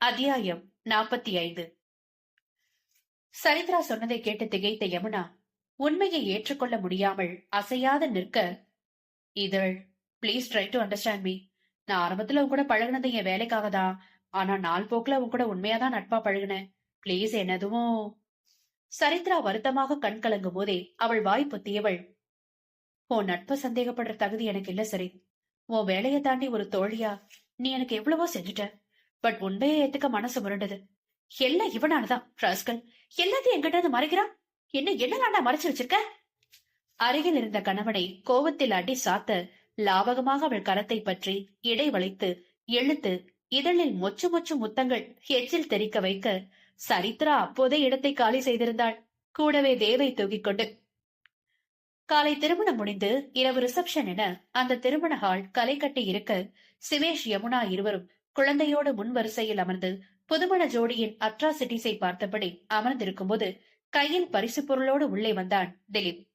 அத்தியாயம் நாற்பத்தி ஐந்து. சரித்ரா சொன்னதை கேட்டு திகைத்த யமுனா உண்மையை ஏற்றுக்கொள்ள முடியாமல் அசையாது நிற்க இதழ் please try to understand me நான் ஆரம்பத்துல உன் கூட பழகுனது என் வேலைக்காக தான். ஆனா நாள் போக்குல உன் கூட உண்மையா தான் நட்பா பழகுனேன். ப்ளீஸ் என்னதுவும் சரித்ரா வருத்தமாக கண் கலங்கும் போதே அவள் வாய் பொத்தியவள் உன் நட்பை சந்தேகப்படுற தகுதி எனக்கு இல்ல சரி. உன் வேலையை தாண்டி ஒரு தோழியா நீ எனக்கு எவ்வளவோ செஞ்சுட்ட. பட் உண்மையை ஏத்துக்க மனசு முரண்டது. எல்லாம் இவனாலதான் ராஸ்கல். எல்லாத்தையும் எங்கிட்ட இருந்து மறைக்கிறான்? என்ன என்ன மறைச்சு வச்சிருக்க? அருகில் இருந்த கணவனை கோவத்தில் அடி சாத்த லாவகமாக அவள் கரத்தை பற்றி இடை வளைத்து இழுத்து இதழில் மொச்சு மொச்சு முத்தங்கள் எச்சில் தெரிக்க வைக்க சரித்ரா அப்போதே இடத்தை காலி செய்திருந்தாள். கூடவே தேவை தூக்கிக் கொண்டு. காலை திருமணம் முடிந்து இரவு ரிசப்ஷன் என அந்த திருமண ஹால் களை கட்டி இருக்க சிவேஷ் யமுனா இருவரும் குழந்தையோடு முன் வரிசையில் அமர்ந்து புதுமண ஜோடியின் அட்ராசிட்டிஸை பார்த்தபடி அமர்ந்திருக்கும் போது கையில் பரிசு பொருளோடு உள்ளே வந்தான் திலீப்.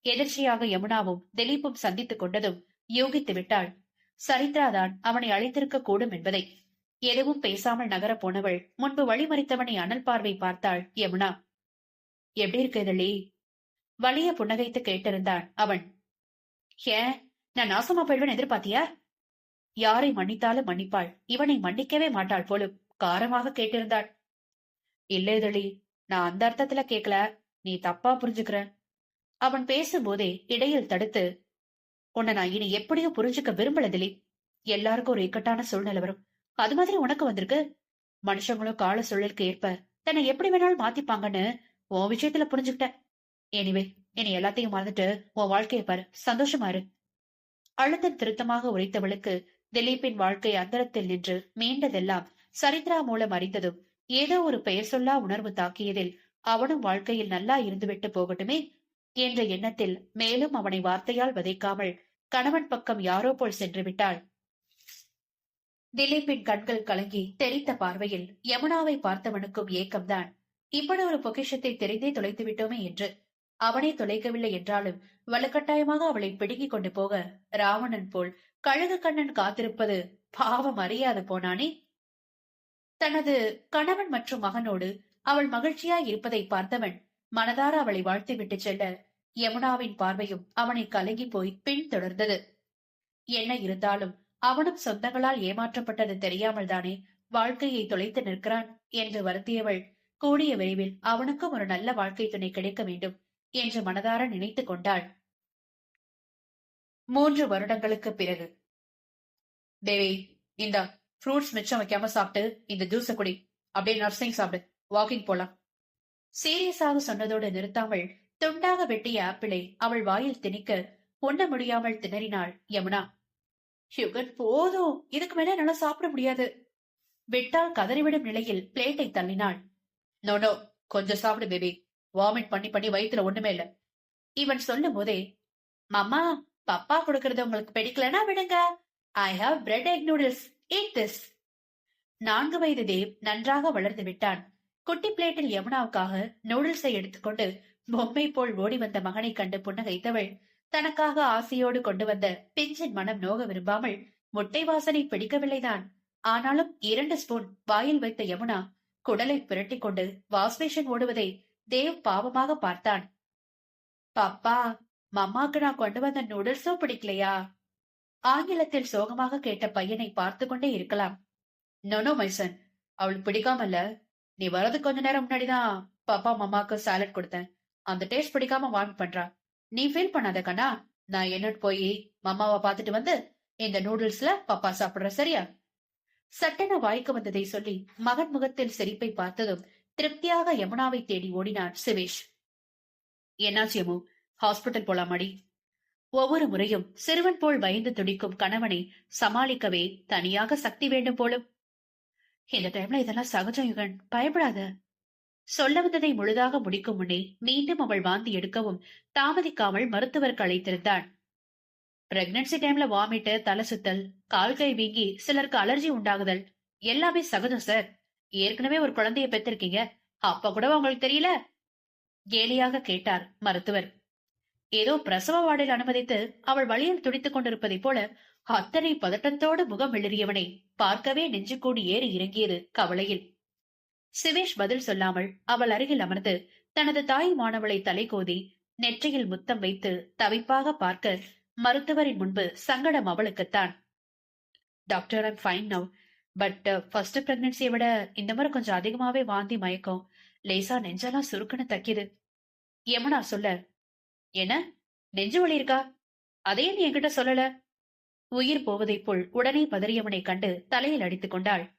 எதிர்ச்சியாக யமுனாவும் திலீப்பும் சந்தித்துக் கொண்டதும் யோகித்து விட்டாள். சரித்ராதான் அவனை அழைத்திருக்க கூடும் என்பதை. எதுவும் பேசாமல் நகரப் போனவள் முன்பு வழிமறித்தவனை அனல் பார்வை பார்த்தாள் யமுனா. எப்படி இருக்கு இதழி வலிய புன்னகைத்து கேட்டிருந்தான் அவன். ஏன்? நான் நாசமா போயிடுவேன் எதிர்பார்த்தியா? யாரை மன்னித்தாலும் மன்னிப்பாள். இவனை மன்னிக்கவே மாட்டாள் போலும். காரமாக கேட்டிருந்தாள். இல்ல இதழி நான் அந்த அர்த்தத்துல கேக்கல. நீ தப்பா புரிஞ்சுக்கிற. அவன் பேசும்போதே இடையில் தடுத்து உன்னை நான் இனி எப்படியும் புரிஞ்சுக்க விரும்பல திலீப். எல்லாருக்கும் ஒரு இக்கட்டான சூழ்நிலை வரும். அது மாதிரி உனக்கு வந்திருக்கு. மனுஷங்களும் கால சூழலுக்கு ஏற்ப தன்னை எப்படி வேணாலும் மாத்திப்பாங்கன்னு உன் விஷயத்துல புரிஞ்சுக்கிட்டேன் எனிவே இனி எல்லாத்தையும் மறந்துட்டு உன் வாழ்க்கையை பாரு. சந்தோஷமா இரு. அழுத்தம் திருத்தமாக உரைத்தவளுக்கு திலீப்பின் வாழ்க்கை அந்தரத்தில் நின்று மீண்டதெல்லாம் சரித்ரா மூலம் அறிந்ததும் ஏதோ ஒரு பெயர் சொல்லா உணர்வு தாக்கியதில் அவனும் வாழ்க்கையில் நல்லா இருந்துவிட்டு போகட்டுமே என்ற எண்ணத்தில் மேலும் அவனை வார்த்தையால் வதைக்காமல் கணவன் பக்கம் யாரோ போல் சென்று விட்டாள். திலீப்பின் கண்கள் கலங்கி தெரித்த பார்வையில் யமுனாவை பார்த்தவனுக்கும் ஏக்கம்தான். இப்படி ஒரு பொக்கிஷத்தை தெரிந்தே தொலைத்து விட்டோமே என்று. அவனே தொலைக்கவில்லை என்றாலும் வலுக்கட்டாயமாக அவளை பிடுங்கிக் கொண்டு போக ராவணன் போல் கழுகு கண்ணன் காத்திருப்பது பாவம் அறியாது போனானே. தனது கணவன் மற்றும் மகனோடு அவள் மகிழ்ச்சியாய் இருப்பதை பார்த்தவன் மனதார அவளை வாழ்த்திவிட்டு செல்ல யமுனாவின் பார்வையும் அவனை கலங்கி போய் பின் தொடர்ந்தது. என்ன இருந்தாலும் அவனும் சொந்தங்களால் ஏமாற்றப்பட்டது தெரியாமல் தானே வாழ்க்கையை தொலைத்து நிற்கிறான் என்று வருத்தியவள் கூடிய விரைவில் அவனுக்கும் ஒரு நல்ல வாழ்க்கை துணை கிடைக்க வேண்டும் என்று மனதார நினைத்துக் கொண்டாள். மூன்று வருடங்களுக்கு பிறகு. தேவி இந்த ஃப்ரூட்ஸ் மிச்சம் வைக்காம சாப்பிட்டு இந்த ஜூஸ குடி. அப்படியே நர்சிங் சாப்பிடு. வாக்கிங் போலாம். சீரியஸாக சொன்னதோடு நிறுத்தாமல் துண்டாக வெட்டிய ஆப்பிளை அவள் வாயில் திணிக்க உண்ண முடியாமல் திணறினாள் யமுனா. யுகன் போதும். இதுக்கு மேல என்னால சாப்பிட முடியாது. விட்டால் கதறிவிடும் நிலையில் பிளேட்டை தள்ளினாள். நோனோ கொஞ்சம் சாப்பிடு பேபி வாமிட் பண்ணி பண்ணி வயித்துல ஒண்ணுமே இல்ல. இவன் சொல்லும் போதே மாமா பப்பா கொடுக்கறது உங்களுக்கு பிடிக்கலனா விடுங்க. I have bread egg noodles eat this நான்கு வயது தேவ் நன்றாக வளர்ந்து விட்டான். குட்டி பிளேட்டில் யமுனாவுக்காக நூடுல்ஸை எடுத்துக்கொண்டு பொம்மை போல் ஓடி வந்த மகனை கண்டு புன்னகைத்தவள். தனக்காக ஆசையோடு கொண்டு வந்த பிஞ்சின் மனம் நோக விரும்பாமல் முட்டை வாசனை பிடிக்கவில்லைதான். ஆனாலும் இரண்டு ஸ்பூன் வாயில் வைத்த யமுனா குடலை புரட்டிக் கொண்டு வாஸ்வேஷன் ஓடுவதை தேவ் பாவமாக பார்த்தான். பாப்பா! மம்மாக்கு நான் கொண்டு வந்த நூடுல்ஸும் பிடிக்கலையா? ஆங்கிலத்தில் சோகமாக கேட்ட பையனை பார்த்து கொண்டே இருக்கலாம். நோனோ மைசன் அவளுக்கு பிடிக்காமல்ல. நீ வரது கொஞ்ச நேரம் முன்னாடிதான் பாப்பா மம்மாக்கு சாலட் கொடுத்தேன். அந்த டேஸ்ட் பிடிக்காம வாமிட் பண்றா. நீ ஃபீல் பண்ணாத கண்ணா. நான் என்னட்டு போய் மம்மாவை பார்த்துட்டு வந்து இந்த நூடுல்ஸ்ல பாப்பா சாப்பிடுற சரியா? சட்டென வாய்க்கு வந்ததை சொல்லி மகன் முகத்தில் சிரிப்பை பார்த்ததும் திருப்தியாக யமுனாவை தேடி ஓடினார் சிவேஷ். என்னாச்சு யமு? ஹாஸ்பிட்டல் போலாமடி? ஒவ்வொரு முறையும் சிறுவன் போல் பயந்து துடிக்கும் கணவனை சமாளிக்கவே தனியாக சக்தி வேண்டும் போலும். இந்த டைம்ல இதெல்லாம் சகஜம் யுகன் பயப்படாத. சொல்ல வந்ததை முழுதாக முடிக்கும் முன்னே மீண்டும் அவள் வாந்தி எடுக்கவும் தாமதிக்காமல் மருத்துவருக்கு அழைத்திருந்தான். பிரெக்னன்சி டைம்ல வாமிட்டு தலை சுத்தல் கால் கை வீங்கி சிலருக்கு அலர்ஜி உண்டாகுதல் எல்லாமே சகஜம் சார் ஏற்கனவே ஒரு குழந்தைய பெற்றிருக்கீங்க அப்ப கூட உங்களுக்கு தெரியல? கேலியாக கேட்டார் மருத்துவர். ஏதோ பிரசவ வார்டில் அனுமதித்து அவள் வழியில் துடித்துக் கொண்டிருப்பதைப் போல அத்தனை பதட்டத்தோடு முகம் வெளிரியவனை பார்க்கவே நெஞ்சுக்கூடி ஏறி இறங்கியது கவலையில். சிவேஷ் பதில் சொல்லாமல் அவள் அருகில் அமர்ந்து தனது தாய் மாணவளை தலைகோதி நெற்றியில் முத்தம் வைத்து தவிப்பாக பார்க்க மருத்துவரின் முன்பு சங்கடம் அவளுக்குத்தான். Doctor I'm fine now but first பிரெக்னன்சியை விட இந்த முறை கொஞ்சம் அதிகமாவே வாந்தி மயக்கம். லேசா நெஞ்செல்லாம் சுருக்குன்னு தக்கிது. யமுனா சொல்ல என்ன? நெஞ்சு வலி இருக்கா? அதே நீ என்கிட்ட சொல்லல? உயிர் போவதைப் போல் உடனே பதறியவனை கண்டு தலையில் அடித்துக் கொண்டாள்.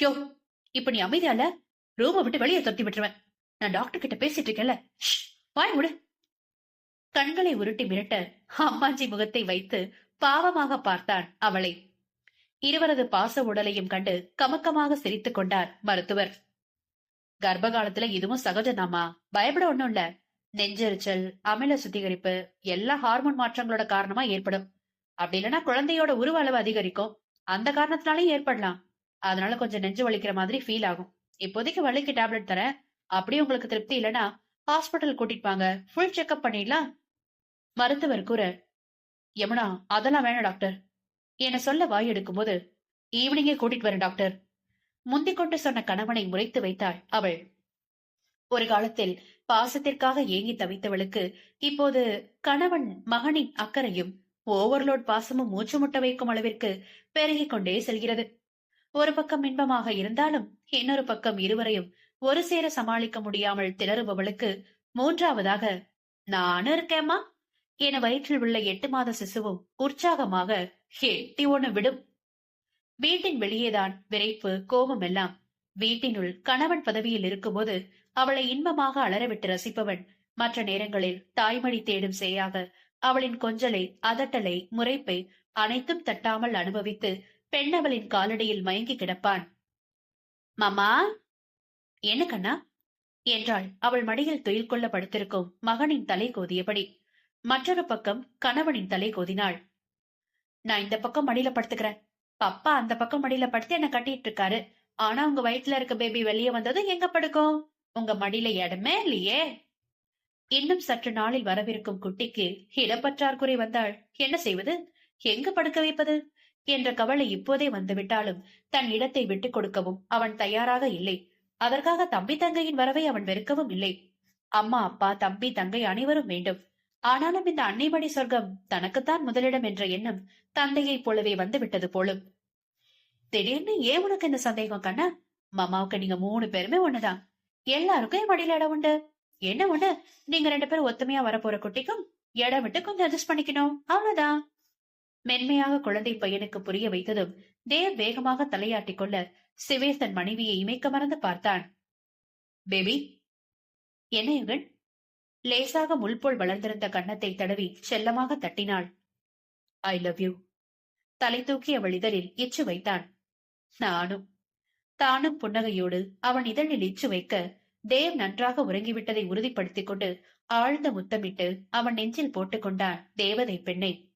யோ இப்ப நீ அமைதியால ரூம விட்டு வெளியே தொத்தி விட்டுருவேன். நான் டாக்டர் கிட்ட பேசிட்டு இருக்கேன்ல. வாய் விடு கண்களை உருட்டி மிரட்ட அம்மாஞ்சி முகத்தை வைத்து பாவமாக பார்த்தான் அவளை. இருவரது பாச உடலையும் கண்டு கமக்கமாக சிரித்துக் கொண்டார் மருத்துவர். கர்ப்ப காலத்துல இதுவும் சகஜம்தாம்மா. பயப்பட ஒண்ணும் இல்ல. நெஞ்செரிச்சல் அமில சுத்திகரிப்பு எல்லா ஹார்மோன் மாற்றங்களோட காரணமா ஏற்படும். அப்படி இல்லைன்னா குழந்தையோட உருவ அளவு அதிகரிக்கும். அந்த காரணத்தினாலையும் ஏற்படலாம். அதனால கொஞ்சம் நெஞ்சு வலிக்கிற மாதிரி ஃபீல் ஆகும். இப்போதைக்கு வலிக்கு டேப்லெட் தரேன். அப்படியே உங்களுக்கு திருப்தி இல்லைன்னா ஹாஸ்பிட்டல் கூட்டிட்டு வாங்க. ஃபுல் செக்அப் பண்ணிடலாம். மருத்துவர் கூற யமுனா அதெல்லாம் வேணாம் டாக்டர் என சொல்ல வாய் எடுக்கும்போது ஈவினிங்கே கூட்டிட்டு வரேன் டாக்டர் முந்திக் கொண்டு சொன்ன கணவனை முறைத்து வைத்தாள் அவள். ஒரு காலத்தில் பாசத்திற்காக ஏங்கி தவித்தவளுக்கு இப்போது கணவன் மகனின் அக்கறையும் ஓவர்லோட் பாசமும் மூச்சு முட்ட வைக்கும் அளவிற்கு பெருகிக் கொண்டே செல்கிறது. ஒரு பக்கம் இன்பமாக இருந்தாலும் இன்னொரு பக்கம் இருவரையும் ஒரு சேர சமாளிக்க முடியாமல் திணறுபவளுக்கு மூன்றாவதாக நானும் இருக்கேம்மா. என வயிற்றில் உள்ள எட்டு மாத சிசுவும் உற்சாகமாக எட்டி ஒண்ணு விடும். வீட்டின் வெளியேதான் விரைப்பு கோபம் எல்லாம் வீட்டினுள் கணவன் பதவியில் இருக்கும்போது அவளை இன்பமாக அலறவிட்டு ரசிப்பவன் மற்ற நேரங்களில் தாய்மடி தேடும் செய்யாக அவளின் கொஞ்சலை அதட்டலை முறைப்பை அனைத்தும் தட்டாமல் அனுபவித்து பெண்ணவளின் காலடியில் மயங்கி கிடப்பான். மாமா என்ன கண்ணா? என்றாள். அவள் மடியில் துயில் கொள்ள படுத்திருக்கும் மகனின் தலை கோதியபடி. மற்றொரு பக்கம் கணவனின் தலை கோதினாள். நான் இந்த பக்கம் மடியில படுத்துக்கிறேன். பப்பா அந்த பக்கம் மடியில படுத்து என்ன கட்டிட்டு இருக்காரு. ஆனா உங்க வயிற்றுல இருக்க பேபி வெளியே வந்ததும் எங்க படுக்கும்? உங்க மடியில இடமே இல்லையே. இன்னும் சற்று நாளில் வரவிருக்கும் குட்டிக்கு இடப்பற்றாக்குறை வந்தாள். என்ன செய்வது? எங்கு படுக்க வைப்பது? என்ற கவலை இப்போதே வந்துவிட்டாலும் தன் இடத்தை விட்டுக் கொடுக்கவும் அவன் தயாராக இல்லை. அதற்காக தம்பி தங்கையின் வரவை அவன் வெறுக்கவும் இல்லை. அம்மா அப்பா தம்பி தங்கை அனைவரும் வேண்டும். ஆனாலும் இந்த அன்னைமடி சொர்க்கம் தனக்குத்தான் முதலிடம் என்ற எண்ணம் தந்தையைப் போலவே வந்துவிட்டது போலும். திடீர்னு ஏன் உனக்கு இந்த சந்தேகம் கண்ணா? மாமாவுக்கு நீங்க மூணு பேருமே ஒண்ணுதான். எல்லாருக்கும் என் மடியில இடம் உண்டு. என்ன ஒண்ணு நீங்க ரெண்டு பேரும் ஒத்துமையா வரப்போற குட்டிக்கும் இடம் விட்டு கொஞ்சம் அட்ஜஸ்ட் பண்ணிக்கணும். அவ்வளவுதான். மென்மையாக குழந்தை பையனுக்கு புரிய வைத்ததும் தேவ் வேகமாக தலையாட்டிக் கொள்ள சிவேஷ் தன் மனைவியை இமைக்க மறந்து பார்த்தான். பேபி என்ன இவன் லேசாக முள்போல் வளர்ந்திருந்த கன்னத்தை தடவி செல்லமாக தட்டினாள். ஐ லவ் யூ தலை தூக்கிய வழிதலில் இச்சு வைத்தான். நானும் தானும் புன்னகையோடு அவன் இதழில் இச்சு வைக்க தேவ் நன்றாக உறங்கிவிட்டதை உறுதிப்படுத்திக் கொண்டு ஆழ்ந்த முத்தமிட்டு அவன் நெஞ்சில் போட்டுக் கொண்டான் தேவதை பெண்ணை.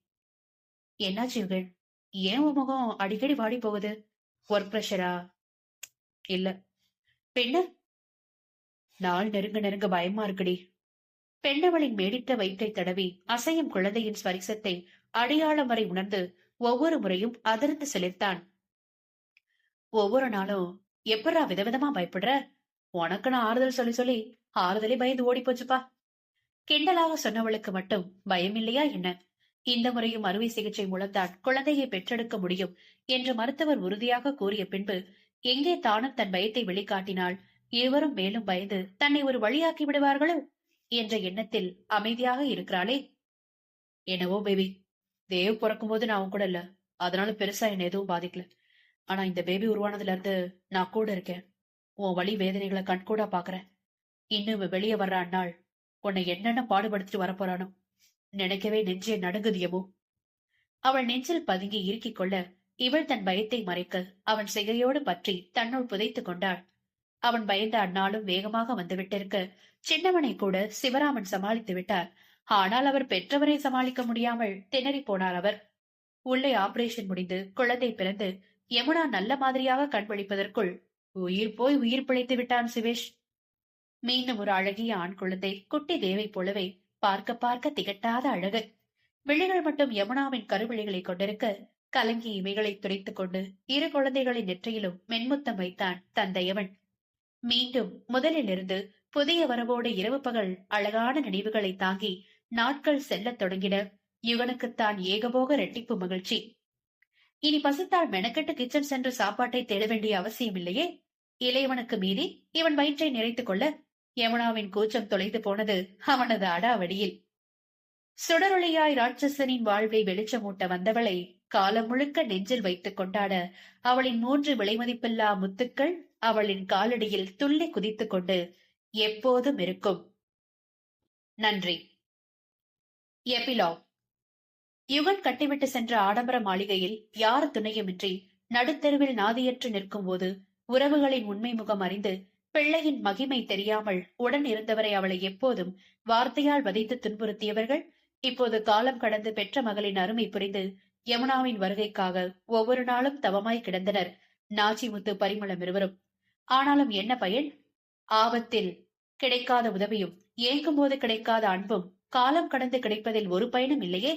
என்னாச்சு இவள்? ஏன் உன் முகம் அடிக்கடி வாடி போகுது? ஒர்க் ப்ரெஷரா இல்ல. பெண்ண? நாள் நெருங்க நெருங்க பயமா இருக்குடி. பெண்ணவளின் மேடிட்ட வயிற்றை தடவி அசையும் குழந்தையின் ஸ்வரிசத்தை அடையாளம் வரை உணர்ந்து ஒவ்வொரு முறையும் அதிர்ந்து செலுத்தான் ஒவ்வொரு நாளும் எப்படா விதவிதமா பயப்படுற? உனக்கு நான் ஆறுதல் சொல்லி சொல்லி ஆறுதலே பயந்து ஓடி போச்சுப்பா கிண்டலாக சொன்னவளுக்கு மட்டும் பயம் இல்லையா என்ன? இந்த முறையும் அறுவை சிகிச்சை மூலம்தான் குழந்தையை பெற்றெடுக்க முடியும் என்று மருத்துவர் உறுதியாக கூறிய பின்பு எங்கே தானும் தன் பயத்தை வெளிக்காட்டினால் இருவரும் மேலும் பயந்து தன்னை ஒரு வழியாக்கி விடுவார்களோ? என்ற எண்ணத்தில் அமைதியாக இருக்கிறாளே. என்னவோ பேபி தேவ் பிறக்கும் போது நான் அவன் கூட இல்ல. அதனால பெருசா என்ன எதுவும் பாதிக்கல. ஆனா இந்த பேபி உருவானதுல இருந்து நான் கூட இருக்கேன். உன் வழி வேதனைகளை கண்கூடா பாக்குறேன். இன்னும் வெளியே வர்ற அண்ணாள் உன்னை என்னென்ன பாடுபடுத்திட்டு வரப்போறானோ நினைக்கவே நெஞ்சே நடுங்குதியமோ அவள் நெஞ்சில் பதுங்கி இறுக்கிக் கொள்ள இவள் தன் பயத்தை மறைக்க அவன் சிகையோடு பற்றி தன்னுள் புதைத்துக் கொண்டாள். அவன் பயந்த அந்நாளும் வேகமாக வந்துவிட்டிருக்க சின்னவனை கூட சிவராமன் சமாளித்து விட்டார். ஆனால் அவர் பெற்றவரை சமாளிக்க முடியாமல் திணறி போனார் அவர். உள்ளே ஆபரேஷன் முடிந்து குழந்தை பிறந்து யமுனா நல்ல மாதிரியாக கண் விழிப்பதற்குள் உயிர் போய் உயிர் பிழைத்து விட்டான் சிவேஷ். மீண்டும் ஒரு அழகிய ஆண் குழந்தை குட்டி தேவை போலவே பார்க்க பார்க்க திகட்டாத அழகு. விழிகள் மட்டும் யமுனாவின் கருவிழிகளை கொண்டிருக்க கலங்கி இமைகளை துடைத்துக் கொண்டு இரு குழந்தைகளின் நெற்றியிலும் மென்முத்தம் வைத்தான் தந்தையவன். மீண்டும் முதலிலிருந்து புதிய வரவோடு இரவு பகல் அழகான நினைவுகளை தாங்கி நாட்கள் செல்லத் தொடங்கின. யுகனுக்குத்தான் ஏகபோக ரெட்டிப்பு மகிழ்ச்சி. இனி பசித்தால் மெனக்கெட்டு கிச்சன் சென்று சாப்பாட்டை தேட வேண்டிய அவசியம் இல்லையே? இளையவனுக்கு மீறி இவன் வயிற்றை நிறைத்துக் கொள்ள யமுனாவின் கூச்சம் தொலைந்து போனது அவனது அடாவடியில். சுடரொளியாய் ராட்சசனின் வாழ்வை வெளிச்சமூட்ட வந்தவளை காலம் முழுக்க நெஞ்சில் வைத்துக் கொண்டாட அவளின் மூன்று விலைமதிப்பில்லா முத்துக்கள் அவளின் காலடியில் துள்ளி குதித்துக் கொண்டு எப்போதும் இருக்கும். நன்றி. எபிலாக் யுகன் கட்டிவிட்டு சென்ற ஆடம்பர மாளிகையில் யார் துணையுமின்றி நடுத்தெருவில் நாதியற்று நிற்கும் போது உறவுகளின் உண்மை முகம் அறிந்து பிள்ளையின் மகிமை தெரியாமல் உடன் இருந்தவரை அவளை எப்போதும் வார்த்தையால் வதைத்து துன்புறுத்தியவர்கள்? இப்போது காலம் கடந்து பெற்ற மகளின் அருமை புரிந்து யமுனாவின் வருகைக்காக ஒவ்வொரு நாளும் தவமாய் கிடந்தனர் நாச்சிமுத்து பரிமளம் இருவரும். ஆனாலும் என்ன பயன்? ஆபத்தில் கிடைக்காத உதவியும் ஏங்கும் போது கிடைக்காத அன்பும் காலம் கடந்து கிடைப்பதில் ஒரு பயனும் இல்லையே?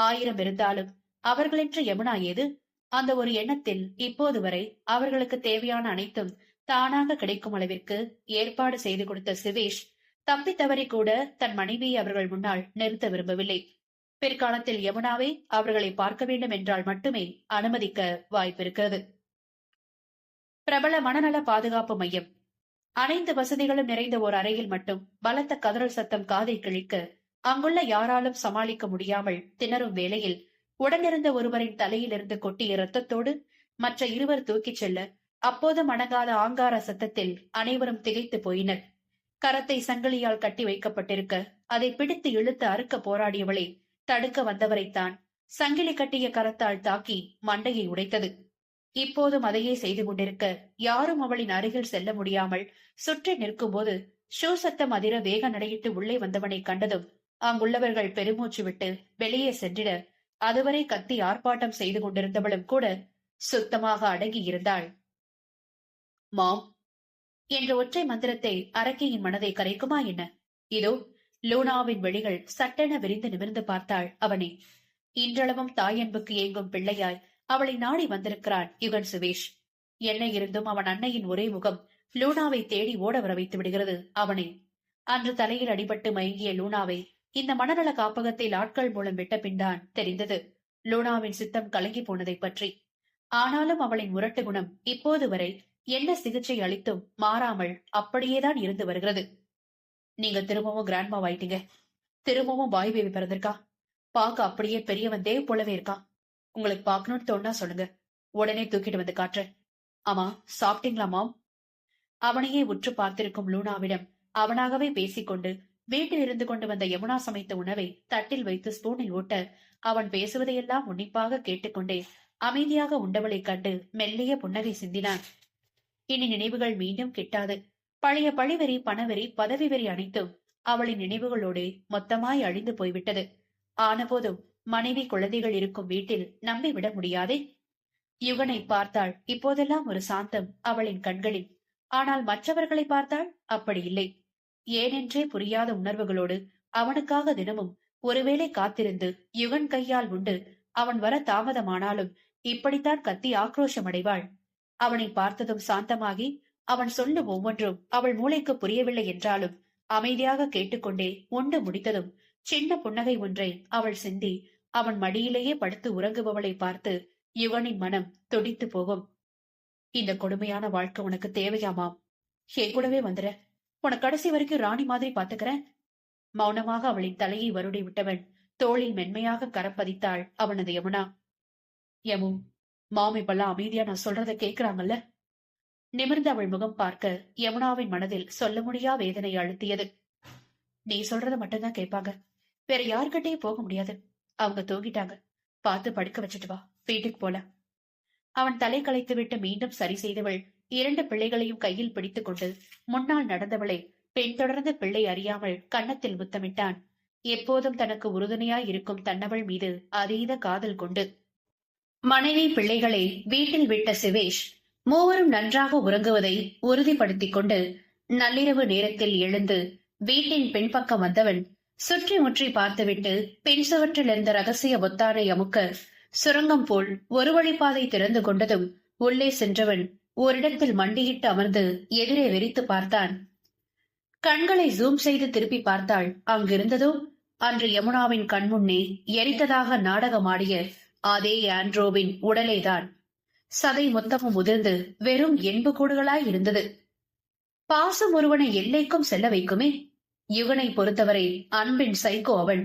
ஆயிரம் இருந்தாலும் அவர்களென்று யமுனா ஏது அந்த ஒரு எண்ணத்தில் இப்போது வரை அவர்களுக்கு தேவையான அனைத்தும் தானாக கிடைக்கும் அளவிற்கு ஏற்பாடு செய்து கொடுத்த சிவேஷ் தப்பி தவறி கூட தன் மனைவியை அவர்கள் முன்னால் நிறுத்த விரும்பவில்லை. பிற்காலத்தில் யமுனாவை அவர்களை பார்க்க வேண்டும் என்றால் மட்டுமே அனுமதிக்க வாய்ப்பிருக்கிறது பிரபல மனநல பாதுகாப்பு மையம். அனைத்து வசதிகளும் நிறைந்த ஒரு அறையில் மட்டும் பலத்த கதறல் சத்தம் காதை கிழிக்க அங்குள்ள யாராலும் சமாளிக்க முடியாமல் திணறும் வேளையில் உடனிருந்த ஒருவரின் தலையிலிருந்து கொட்டிய இரத்தத்தோடு மற்ற இருவர் தூக்கிச் செல்ல அப்போது மணங்காத ஆங்கார சத்தத்தில் அனைவரும் திகைத்து போயினர். கரத்தை சங்கிலியால் கட்டி வைக்கப்பட்டிருக்க அதை பிடித்து இழுத்து அறுக்க போராடியவளை தடுக்க வந்தவரைத்தான் சங்கிலி கட்டிய கரத்தால் தாக்கி மண்டையை உடைத்தது. இப்போதும் அதையே செய்து கொண்டிருக்க யாரும் அவளின் அருகில் செல்ல முடியாமல் சுற்றி நிற்கும்போது ஷூ சத்தம் அதிர வேக நடையிட்டு உள்ளே வந்தவனை கண்டதும் அங்குள்ளவர்கள் பெருமூச்சு விட்டு வெளியே சென்றிட அதுவரை கத்தி ஆர்ப்பாட்டம் செய்து கொண்டிருந்தவளும் கூட சுத்தமாக அடங்கி இருந்தாள். மாம். என்ற ஒற்றை மந்திரத்தை அரக்கியின் மனதை கரைக்குமா என்ன? இதோ லூனாவின் விழிகள் சட்டென விரிந்து நிமிர்ந்து பார்த்தாள் அவனை. இன்றளவும் தாயன்புக்கு ஏங்கும் பிள்ளையாய் அவளை நாடி வந்திருக்கிறான் யுகன் சுவேஷ். என்ன இருந்தும் அவன் அன்னையின் ஒரே முகம் லூனாவை தேடி ஓட வர வைத்து விடுகிறது அவனை. அன்று தலையில் அடிபட்டு மயங்கிய லூனாவை இந்த மனநல காப்பகத்தில் ஆட்கள் மூலம் விட்ட பின்தான் தெரிந்தது. லூனாவின் சித்தம் கலங்கி போனதை பற்றி. ஆனாலும் அவளின் முரட்டு குணம் இப்போது வரை என்ன சிகிச்சை அளித்தும் மாறாமல் அப்படியேதான் இருந்து வருகிறது. நீங்க திரும்பவும் கிராண்ட்மா ஆயிட்டீங்க திரும்பவும் பாய் பேபி பிறந்திருக்கா? பாக்க அப்படியே பெரியவன் தேவ் போலவே இருக்கா? உங்களுக்கு பாக்கணும்னு தோணா சொல்லுங்க. உடனே தூக்கிட்டு வந்து காட்டுறேன். ஆமா சாப்பிட்டீங்களா மாம்? அவனையே உற்று பார்த்திருக்கும் லூனாவிடம் அவனாகவே பேசிக்கொண்டு வீட்டில் இருந்து கொண்டு வந்த யமுனா சமைத்த உணவை தட்டில் வைத்து ஸ்பூனில் ஊட்ட அவன் பேசுவதையெல்லாம் உன்னிப்பாக கேட்டுக்கொண்டே அமைதியாக உண்டவளைக் கண்டு மெல்லிய புன்னகை சிந்தினான். இனி நினைவுகள் மீண்டும் கிட்டாது. பழைய பழிவெறி பணவெறி பதவி வெறி அனைத்தும் அவளின் நினைவுகளோடு மொத்தமாய் அழிந்து போய்விட்டது. ஆனபோதும் மனைவி குழந்தைகள் இருக்கும் வீட்டில் நம்பி விட முடியாதே? யுகனை பார்த்தாள். இப்போதெல்லாம் ஒரு சாந்தம் அவளின் கண்களில். ஆனால் மற்றவர்களை பார்த்தால் அப்படி இல்லை. ஏனென்றே புரியாத உணர்வுகளோடு அவனுக்காக தினமும் ஒருவேளை காத்திருந்து யுகன் கையால் உண்டு அவன் வர தாமதமானாலும் இப்படித்தான் கத்தி ஆக்ரோஷம் அடைவாள் அவனை பார்த்ததும் சாந்தமாகி அவன் சொல்லும் ஒவ்வொன்றும் அவள் மூளைக்கு புரியவில்லை என்றாலும் அமைதியாக கேட்டுக்கொண்டே உண்டு முடித்ததும் சின்ன புன்னகை ஒன்றை அவள் சிந்தி அவன் மடியிலேயே படுத்து உறங்குபவளை பார்த்து யுவனின் மனம் துடித்து போகும். இந்த கொடுமையான வாழ்க்கை உனக்கு தேவையாமாம். என் கூடவே வந்துற உன கடைசி வரைக்கும் ராணி மாதிரி பாத்துக்கிறேன். மௌனமாக அவளின் தலையை வருடி விட்டவன் தோளில் மென்மையாக கரப்பதித்தாள் அவனது யமுனா. யமு மாமி இப்பெல்லாம் அமைதியா நான் சொல்றத கேக்குறாங்கல்ல? நிமிர்ந்து அவள் முகம் பார்க்க யமுனாவின் மனதில் சொல்ல முடியா வேதனை அழுத்தியது. நீ சொல்றத மட்டும்தான் கேட்பாங்க. வேற யார்கிட்டயும் போக முடியாது. அவங்க தூங்கிட்டாங்க. பார்த்து படுக்க வச்சுட்டு வா. வீட்டுக்கு போல அவன் தலை களைத்து விட்டு மீண்டும் சரி செய்தவள் இரண்டு பிள்ளைகளையும் கையில் பிடித்துக் கொண்டு முன்னால் நடந்தவளை பெண் தொடர்ந்த பிள்ளை அறியாமல் கன்னத்தில் முத்தமிட்டான். எப்போதும் தனக்கு உறுதுணையாய் இருக்கும் தன்னவள் மீது அதீத காதல் கொண்டு மனைவி பிள்ளைகளை வீட்டில் விட்ட சிவேஷ் மூவரும் நன்றாக உறங்குவதை உறுதிப்படுத்திக் கொண்டு நள்ளிரவு நேரத்தில் எழுந்து வீட்டின் பின்பக்கம் வந்தவன் சுற்றி முற்றி பார்த்துவிட்டு பின் சுவற்றில் இருந்த ரகசிய பொத்தானை அமுக்க சுரங்கம் போல் ஒரு வழிப்பாதை திறந்து கொண்டதும் உள்ளே சென்றவன் ஓரிடத்தில் மண்டியிட்டு அமர்ந்து எதிரே வெறித்து பார்த்தான். கண்களை ஜூம் செய்து திருப்பி பார்த்தாள். அங்கிருந்ததோ அன்று யமுனாவின் கண்முன்னே எரித்ததாக நாடகமாடிய அதே ஆண்ட்ரோவின் உடலேதான். சதை மொத்தமும் உதிர்ந்து வெறும் எண்பு கூடுகளாய் இருந்தது. பாசம் ஒருவனை எல்லைக்கும் செல்ல வைக்குமே? யுகனை பொறுத்தவரை அன்பின் சைக்கோ அவள்.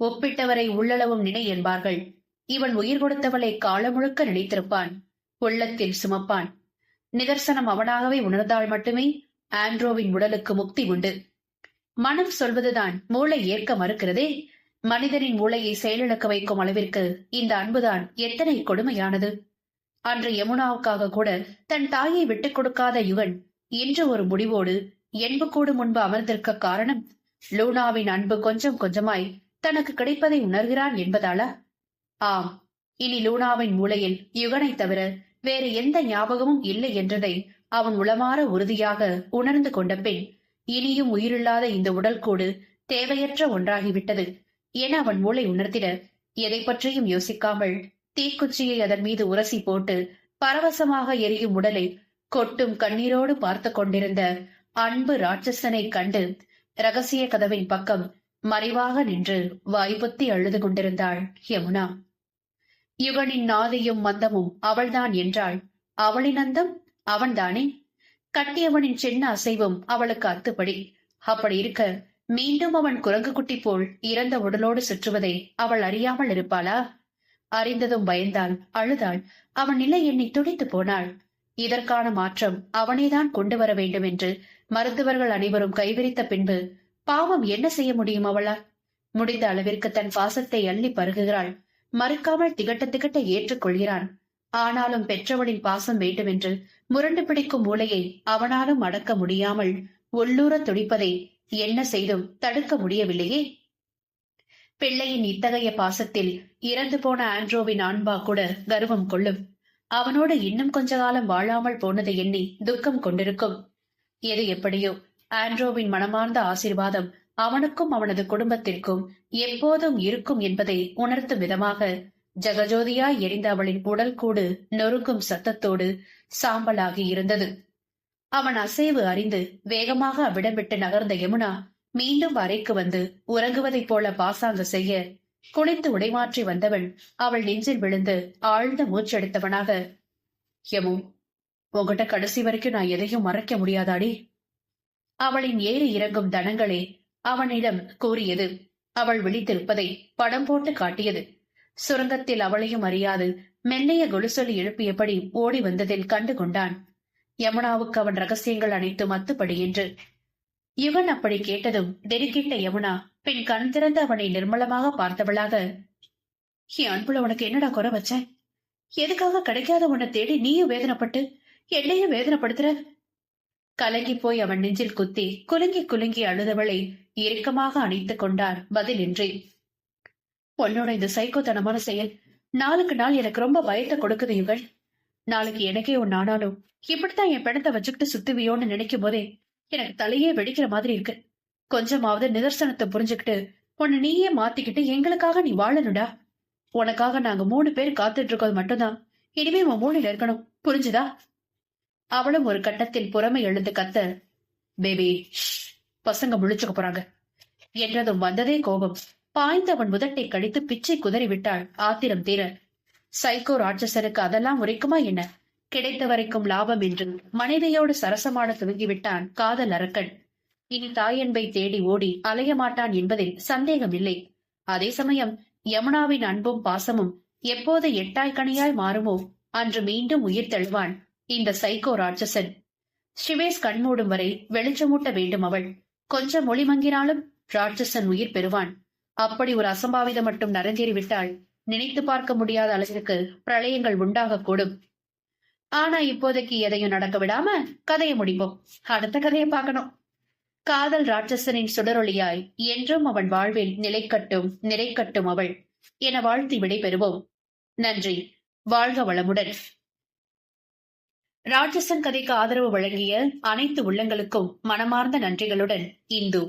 ஒப்பிட்டவரை உள்ளளவும் நினை என்பார்கள். இவன் உயிர் கொடுத்தவளை காலம் முழுக்க நினைத்திருப்பான். உள்ளத்தில் சுமப்பான். நிதர்சனம் அவனாகவே உணர்ந்தால் மட்டுமே ஆண்ட்ரோவின் உடலுக்கு முக்தி உண்டு. மனம் சொல்வதுதான் மூளை ஏற்க மறுக்கிறதே. மனிதனின் மூளையை செயலிழக்க வைக்கும் அளவிற்கு இந்த அன்புதான் எத்தனை கொடுமையானது. அன்று யமுனாவுக்காக கூட தன் தாயை விட்டுக் கொடுக்காத யுகன் இன்று ஒரு முடிவோடு என்புக்கூடு முன்பு அமர்ந்திருக்க காரணம் லூனாவின் அன்பு கொஞ்சம் கொஞ்சமாய் தனக்கு கிடைப்பதை உணர்கிறான் என்பதாலா? ஆம் இனி லூனாவின் மூளையில் யுகனை தவிர வேறு எந்த ஞாபகமும் இல்லை என்றதை அவன் உளமாற உறுதியாக உணர்ந்து கொண்ட பின் இனியும் உயிரில்லாத இந்த உடல் கூடு தேவையற்ற ஒன்றாகிவிட்டது என அவன் மூளை உணர்த்திட எதை பற்றியும் யோசிக்காமல் தீக்குச்சியை அதன் மீது உரசி போட்டு பரவசமாக எரியும் உடலை கொட்டும் கண்ணீரோடு பார்த்து கொண்டிருந்த அன்பு ராட்சசனை கண்டு ரகசிய கதவின் பக்கம் மறைவாக நின்று வாய்ப்புத்தி அழுது கொண்டிருந்தாள் யமுனா. யுகனின் நாதியும் மந்தமும் அவள்தான் என்றாள். அவளின் அந்தம் அவன்தானே? கட்டியவனின் சின்ன அசைவும் அவளுக்கு அத்துப்படி. அப்படி இருக்க மீண்டும் அவன் குரங்கு குட்டி போல் இறந்த உடலோடு சுற்றுவதை அவள் அறியாமல் இருப்பாளா? அறிந்ததும் பயந்தாள் அழுதாள். அவன் நிலை எண்ணி துடித்து போனாள். இதற்கான மாற்றம் அவனேதான் கொண்டு வர வேண்டும் என்று மருத்துவர்கள் அனைவரும் கைவிரித்த பின்பு பாவம் என்ன செய்ய முடியும் அவளால்? முடிந்த அளவிற்கு தன் பாசத்தை அள்ளி பருகுகிறாள். மறுக்காமல் திகட்ட திகட்ட ஏற்றுக்கொள்கிறான். ஆனாலும் பெற்றவளின் பாசம் வேண்டுமென்று முரண்டு பிடிக்கும் மூளையை அவனாலும் அடக்க முடியாமல் உள்ளூர துடிப்பதை என்ன செய்தும் தடுக்க முடியவில்லையே. பிள்ளையின் இத்தகைய பாசத்தில் இறந்து போன ஆண்ட்ரோவின் ஆண்பா கூட கர்வம் கொள்ளும். அவனோடு இன்னும் கொஞ்ச காலம் வாழாமல் போனதை எண்ணி துக்கம் கொண்டிருக்கும். எது எப்படியோ ஆண்ட்ரோவின் மனமார்ந்த ஆசீர்வாதம் அவனுக்கும் அவனது குடும்பத்திற்கும் எப்போதும் இருக்கும் என்பதை உணர்த்தும் விதமாக ஜெகஜோதியாய் எரிந்த அவளின் உடல் கூடு நொறுங்கும் சத்தத்தோடு சாம்பலாகி இருந்தது. அவன் அசைவு அறிந்து வேகமாக அவ்விடம் விட்டு நகர்ந்த யமுனா மீண்டும் அறைக்கு வந்து உறங்குவதைப் போல பாசாங்கு செய்ய குளித்து உடைமாற்றி வந்தவன் அவள் நெஞ்சில் விழுந்து ஆழ்ந்த மூச்செடுத்தவனாக யமு உங்ககிட்ட கடைசி வரைக்கும் நான் எதையும் மறைக்க முடியாதாடி? அவளின் ஏறி இறங்கும் தனங்களே அவனிடம் கூறியது அவள் விழித்திருப்பதை படம் போட்டு காட்டியது. சுரங்கத்தில் அவளையும் அறியாது. மெல்லைய கொலுசொலி எழுப்பியபடி ஓடி வந்ததில் கண்டு கொண்டான். யமுனாவுக்கு அவன் ரகசியங்கள் அனைத்தும் அத்துப்படி என்று. இவன் அப்படி கேட்டதும் திடுக்கிட்ட யமுனா பின் கண் திறந்து அவனை நிர்மலமாக பார்த்தவளாக என் அன்புல உனக்கு என்னடா குறை வச்ச? எதுக்காக கிடைக்காத உன்னை தேடி நீயும் வேதனைப்பட்டு என்னையும் வேதனைப்படுத்துற? கலங்கி போய் அவன் நெஞ்சில் குத்தி குலுங்கி குலுங்கி அழுதவளை இறுக்கமாக அணைத்துக் கொண்டார் பதிலின்றி உன்னோட இந்த சைக்கோத்தனமான செயல் நாளுக்கு நாள் எனக்கு ரொம்ப பயத்தை கொடுக்குது இவள் நாளைக்கு எனக்கே உன் ஆனாலும் இப்படித்தான் என் பிணத்தை வச்சுக்கிட்டு சுத்துவியோன்னு நினைக்கும் போதே எனக்கு தலையே வெடிக்கிற மாதிரி இருக்கு. கொஞ்சமாவது நிதர்சனத்தை புரிஞ்சுக்கிட்டு உன்னை நீயே மாத்திக்கிட்டு எங்களுக்காக நீ வாழணுடா உனக்காக நாங்க மூணு பேர் காத்துட்டு இருக்கோம் மட்டும்தான். இனிமே உன் மூளையில இருக்கணும். புரிஞ்சுதா? அவளும் ஒரு கட்டத்தில் புறமை எழுந்து கத்த பேபி பசங்க முழிச்சுக்க போறாங்க. என்றதும் வந்ததே கோபம். பாய்ந்தவன் முதட்டை கடித்து பிச்சை குதறி விட்டாள் ஆத்திரம் தீர சைக்கோ ராட்சசனுக்கு அதெல்லாம் உரைக்குமா என்ன? கிடைத்த வரைக்கும் லாபம் என்று. மனைவியோடு சரசமாட துவங்கிவிட்டான் காதல் அரக்கன். இனி தாயன்பை தேடி ஓடி அலைய மாட்டான் என்பதில் சந்தேகம் இல்லை அதே சமயம் யமுனாவின் அன்பும் பாசமும் எப்போது எட்டாய் கனியாய் மாறுமோ அன்று மீண்டும் உயிர் தழுவான். இந்த சைக்கோ ராட்சசன். சிவேஷ் கண்மூடும் வரை வெளிச்சமூட்ட வேண்டும் அவள். கொஞ்சம் மொழி மங்கினாலும் ராட்சசன் உயிர் பெறுவான். அப்படி ஒரு அசம்பாவிதம் மட்டும் நடந்தேறிவிட்டால் நினைத்து பார்க்க முடியாத அளவிற்கு பிரளயங்கள் உண்டாகக்கூடும் ஆனா இப்போதைக்கு எதையும் நடக்க விடாம கதையை முடிப்போம். அடுத்த கதையை பார்க்கணும். காதல் ராட்சசனின் சுடரொளியாய் என்றும் அவன் வாழ்வில் நிலைக்கட்டும் நிறைக்கட்டும் அவள். என வாழ்த்தி விடைபெறுவோம். நன்றி. வாழ்க வளமுடன். ராட்சசன் கதைக்கு ஆதரவு வழங்கிய அனைத்து உள்ளங்களுக்கும் மனமார்ந்த நன்றிகளுடன் இந்து.